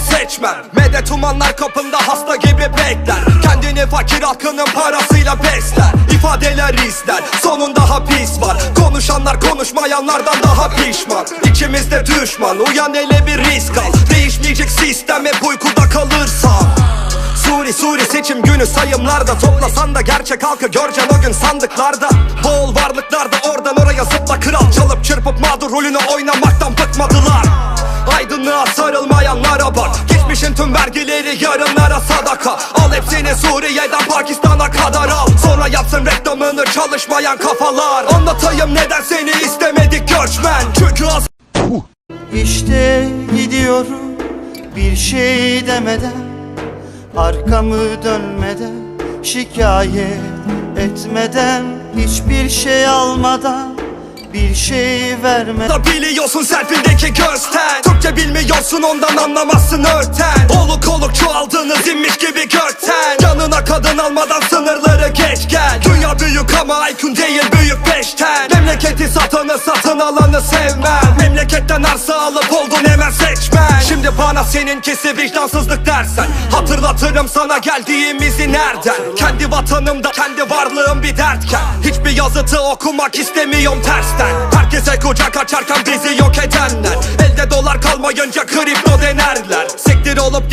seçmem. Medet umanlar kapında hasta gibi bekler. Kendini fakir halkının parasıyla besler. İfadeler ister. Sonunda hapis var. Konuşanlar konuşmayanlardan daha pişman. İçimizde düşman. Uyan ele bir risk al. Değişmeyecek sistem hep uykuda kalırsan Suri Suri seçim günü sayımlarda. Toplasan da gerçek halkı göreceksin o gün sandıklarda. Bol varlıklarda oradan oraya zıpla kral. Çalıp çırpıp mağdur rolünü oynamaktan bıkmadılar vergileri yarınlara sadaka. Al hepsini Suriye'den Pakistan'a kadar al. Sonra yapsın reklamını çalışmayan kafalar. Anlatayım neden seni istemedik göçmen. Çünkü az İşte gidiyorum bir şey demeden Arkamı dönmeden şikayet etmeden Hiçbir şey almadan bir şey vermeden da biliyorsun selfie'deki gözten Türkçe bilmiyorsun ondan anlamazsın örten. Oluk oluk çoğaldığınız inmiş gibi gökten. Yanına kadın almadan sınırları geç gel. Dünya büyük ama IQ'un değil büyük beşten. Memleketi satanı satın alanı sevmem. Memleketten arsa alıp oldun bana seninkisi vicdansızlık dersen Hatırlatırım sana geldiğimizi nereden? Kendi vatanımda kendi varlığım bir dertken Hiçbir yazıtı okumak istemiyorum tersten. Herkese kucak açarken bizi yok edenler Elde dolar kalmayınca kripto denerler. Sektir olup